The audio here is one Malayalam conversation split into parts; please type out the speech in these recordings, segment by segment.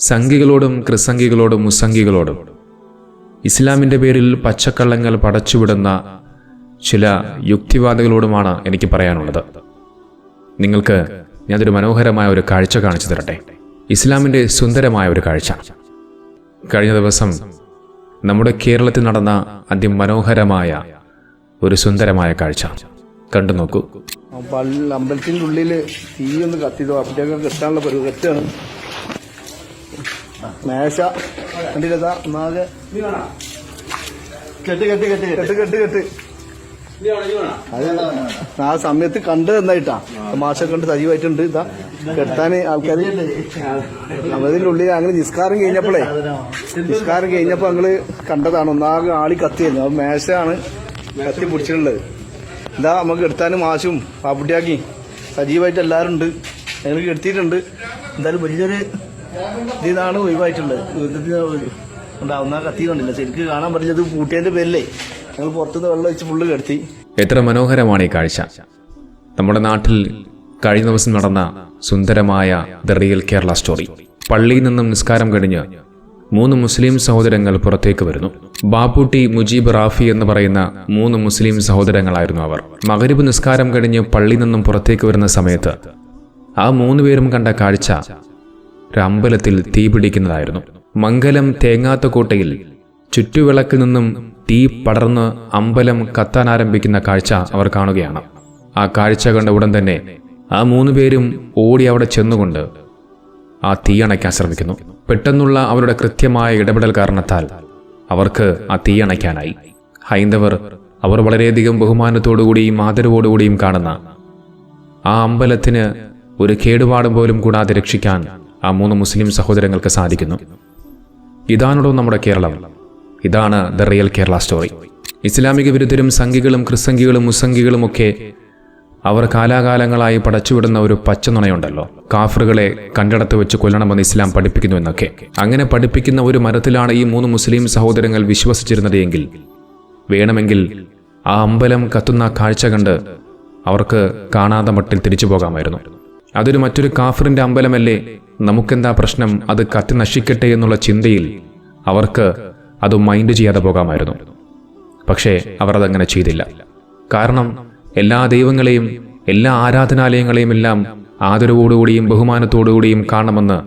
സംഘികളോടും ക്രിസംഘികളോടും മുസംഘികളോടും. ഇസ്ലാമിന്റെ പേരിൽ പച്ചക്കള്ളങ്ങൾ പടച്ചുവിടുന്ന ചില യുക്തിവാദികളോടുമാണ് എനിക്ക് പറയാനുള്ളത്. നിങ്ങൾക്ക് ഞാനൊരു മനോഹരമായ ഒരു കാഴ്ച കാണിച്ചു തരട്ടെ. ഇസ്ലാമിന്റെ സുന്ദരമായ ഒരു കാഴ്ച. കഴിഞ്ഞ ദിവസം നമ്മുടെ കേരളത്തിൽ നടന്ന അതിമനോഹരമായ ഒരു സുന്ദരമായ കാഴ്ച. കണ്ടു നോക്കൂ. അമ്പലത്തിന്റെ ഉള്ളിൽ അമ്പലത്തിന്റെ ഉള്ളിൽ തീ ഒന്ന് കത്തിയതോ അപ്പഴൊക്കെ കിട്ടാനുള്ള പരിപാടി കെട്ടാണ് കണ്ടില്ല സാർ? ഒന്നാകെ കെട്ട് കെട്ട് കെട്ട് കെട്ട്. കെട്ട് കെട്ട് അത് ആ സമയത്ത് കണ്ട് എന്തായിട്ടാ മാഷ കണ്ട് സജീവായിട്ടുണ്ട്. ഇതാ കെട്ടാന് ആൾക്കാർ അമ്പലത്തിന്റെ ഉള്ളിൽ അങ്ങനെ നിസ്കാരം കഴിഞ്ഞപ്പോഴേ നിസ്കാരം കഴിഞ്ഞപ്പോ അങ്ങൾ കണ്ടതാണ്. ഒന്നാകെ ആളി കത്തിയായിരുന്നു അത് മേശയാണ് കത്തി പിടിച്ചിട്ടുള്ളത്. ഇതാ നമുക്ക് എടുത്താനും മാഷും പാപ്പുട്ടിയാക്കി സജീവമായിട്ട് എല്ലാവരും ഉണ്ട് ഞങ്ങൾ എടുത്തിട്ടുണ്ട് എന്തായാലും വലിയൊരു ഇതാണ് ഒഴിവായിട്ടുള്ളത്. ഉണ്ടാവുന്ന കത്തി കണ്ടില്ല? ശരിക്ക് കാണാൻ പറ്റില്ലത് പൂട്ടിയതിന്റെ പേരിലേ ഞങ്ങൾ പുറത്തുനിന്ന് വെള്ളം വെച്ച് ഫുള്ള് കിടത്തി. എത്ര മനോഹരമാണ് ഈ കാഴ്ച. നമ്മുടെ നാട്ടിൽ കഴിഞ്ഞ ദിവസം നടന്ന സുന്ദരമായ ദ റിയൽ കേരള സ്റ്റോറി. പള്ളിയിൽ നിന്നും നിസ്കാരം കഴിഞ്ഞ് മൂന്ന് മുസ്ലിം സഹോദരങ്ങൾ പുറത്തേക്ക് വരുന്നു. ബാപ്പുട്ടി മുജീബ് റാഫി എന്ന് പറയുന്ന മൂന്ന് മുസ്ലിം സഹോദരങ്ങളായിരുന്നു അവർ. മകരിബ് നിസ്കാരം കഴിഞ്ഞ് പള്ളിയിൽ നിന്നും പുറത്തേക്ക് വരുന്ന സമയത്ത് ആ മൂന്ന് പേരും കണ്ട കാഴ്ച ഒരു അമ്പലത്തിൽ തീ പിടിക്കുന്നതായിരുന്നു. മംഗലം തേങ്ങാത്തക്കോട്ടയിൽ ചുറ്റുവിളക്കിൽ നിന്നും തീ പടർന്ന് അമ്പലം കത്താൻ ആരംഭിക്കുന്ന കാഴ്ച അവർ കാണുകയാണ്. ആ കാഴ്ച കണ്ട ഉടൻ തന്നെ ആ മൂന്ന് പേരും ഓടി അവിടെ ചെന്നുകൊണ്ട് ആ തീ അണയ്ക്കാൻ ശ്രമിക്കുന്നു. പെട്ടെന്നുള്ള അവരുടെ കൃത്യമായ ഇടപെടൽ കാരണത്താൽ അവർക്ക് ആ തീ അണയ്ക്കാനായി. ഹൈന്ദവർ അവർ വളരെയധികം ബഹുമാനത്തോടുകൂടിയും ആദരവോടുകൂടിയും കാണുന്ന ആ അമ്പലത്തിന് ഒരു കേടുപാടും പോലും കൂടാതെ രക്ഷിക്കാൻ ആ മൂന്ന് മുസ്ലിം സഹോദരങ്ങൾക്ക് സാധിക്കുന്നു. ഇതാണല്ലോ നമ്മുടെ കേരളം. ഇതാണ് ദ റിയൽ കേരള സ്റ്റോറി. ഇസ്ലാമിക വിരുദ്ധരും സംഘികളും ക്രിസംഖികളും ഒക്കെ അവർ കാലാകാലങ്ങളായി പടച്ചുവിടുന്ന ഒരു പച്ചനുണയുണ്ടല്ലോ. കാഫറുകളെ കണ്ടിടത്ത് വെച്ച് കൊല്ലണമെന്ന് ഇസ്ലാം പഠിപ്പിക്കുന്നു എന്നൊക്കെ. അങ്ങനെ പഠിപ്പിക്കുന്ന ഒരു മരത്തിലാണ് ഈ മൂന്ന് മുസ്ലിം സഹോദരങ്ങൾ വിശ്വസിച്ചിരുന്നത് എങ്കിൽ വേണമെങ്കിൽ ആ അമ്പലം കത്തുന്ന കാഴ്ച കണ്ട് അവർക്ക് കാണാതെ മട്ടിൽ തിരിച്ചു പോകാമായിരുന്നു. അതൊരു മറ്റൊരു കാഫറിന്റെ അമ്പലമല്ലേ? നമുക്കെന്താ പ്രശ്നം? അത് കത്തി നശിക്കട്ടെ എന്നുള്ള ചിന്തയിൽ അവർക്ക് അത് മൈൻഡ് ചെയ്യാതെ പോകാമായിരുന്നു. പക്ഷേ അവർ അതങ്ങനെ ചെയ്തില്ല. കാരണം എല്ലാ ദൈവങ്ങളെയും എല്ലാ ആരാധനാലയങ്ങളെയും എല്ലാം ആദരവോടുകൂടിയും ബഹുമാനത്തോടുകൂടിയും കാണണമെന്ന്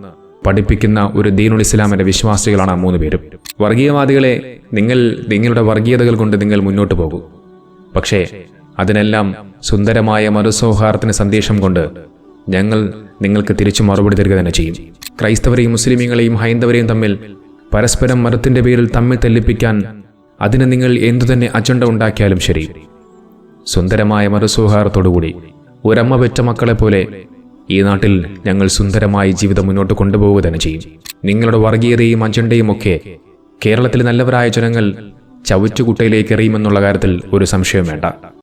പഠിപ്പിക്കുന്ന ഒരു ദീനുൽ ഇസ്ലാമിന്റെ വിശ്വാസികളാണ് മൂന്ന് പേരും. വർഗീയവാദികളെ നിങ്ങൾ നിങ്ങളുടെ വർഗീയതകൾ കൊണ്ട് നിങ്ങൾ മുന്നോട്ട് പോകൂ. പക്ഷേ അതിനെല്ലാം സുന്ദരമായ മറുസൗഹാർദ്ദത്തിന് സന്ദേശം കൊണ്ട് ഞങ്ങൾ നിങ്ങൾക്ക് തിരിച്ചു മറുപടി തരിക തന്നെ ചെയ്യും. ക്രൈസ്തവരെയും മുസ്ലിമീങ്ങളെയും ഹൈന്ദവരെയും തമ്മിൽ പരസ്പരം മതത്തിന്റെ പേരിൽ തമ്മിൽ തെല്ലിപ്പിക്കാൻ അതിന് നിങ്ങൾ എന്തുതന്നെ അജണ്ട ഉണ്ടാക്കിയാലും ശരി. സുന്ദരമായ മറുസൗഹാർദ്ദത്തോടുകൂടി ഒരമ്മ പെറ്റ മക്കളെ പോലെ ഈ നാട്ടിൽ ഞങ്ങൾ സുന്ദരമായി ജീവിതം മുന്നോട്ട് കൊണ്ടുപോവുക തന്നെ ചെയ്യും. നിങ്ങളുടെ വർഗീയതയും അജണ്ടയും ഒക്കെ കേരളത്തിലെ നല്ലവരായ ജനങ്ങൾ ചവറ്റുകുട്ടയിലേക്ക് എറിയുമെന്നുള്ള കാര്യത്തിൽ ഒരു സംശയം വേണ്ട.